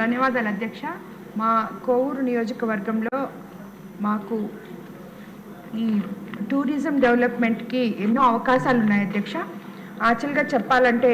ధన్యవాదాలు అధ్యక్ష. మా కోవూరు నియోజకవర్గంలో మాకు ఈ టూరిజం డెవలప్మెంట్కి ఎన్నో అవకాశాలు ఉన్నాయి అధ్యక్ష. యాక్చువల్గా చెప్పాలంటే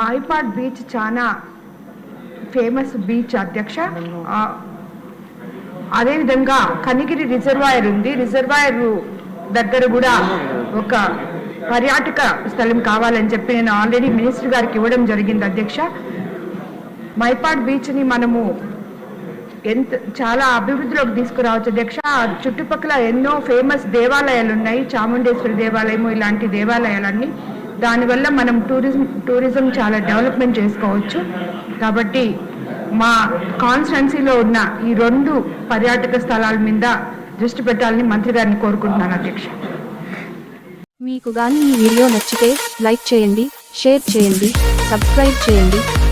మాయిపాడ్ బీచ్ చాలా ఫేమస్ బీచ్ అధ్యక్ష. అదేవిధంగా కనిగిరి రిజర్వాయర్ ఉంది. రిజర్వాయర్ దగ్గర కూడా ఒక పర్యాటక స్థలం కావాలని చెప్పి నేను ఆల్రెడీ మినిస్టర్ గారికి ఇవ్వడం జరిగింది అధ్యక్ష. మైపాడ్ బీచ్ని మనము ఎంత చాలా అభివృద్ధిలోకి తీసుకురావచ్చు. అధ్యక్ష చుట్టుపక్కల ఎన్నో ఫేమస్ దేవాలయాలు ఉన్నాయి చాముండేశ్వరి దేవాలయము ఇలాంటి దేవాలయాలన్నీ. దానివల్ల మనం టూరిజం టూరిజం చాలా డెవలప్మెంట్ చేసుకోవచ్చు. కాబట్టి మా కాన్స్టెన్సీలో ఉన్న ఈ రెండు పర్యాటక స్థలాల మీద దృష్టి పెట్టాలని మంత్రి గారిని కోరుకుంటున్నాను అధ్యక్ష. మీకు కానీ ఈ వీడియో నచ్చితే లైక్ చేయండి షేర్ చేయండి సబ్స్క్రైబ్ చేయండి.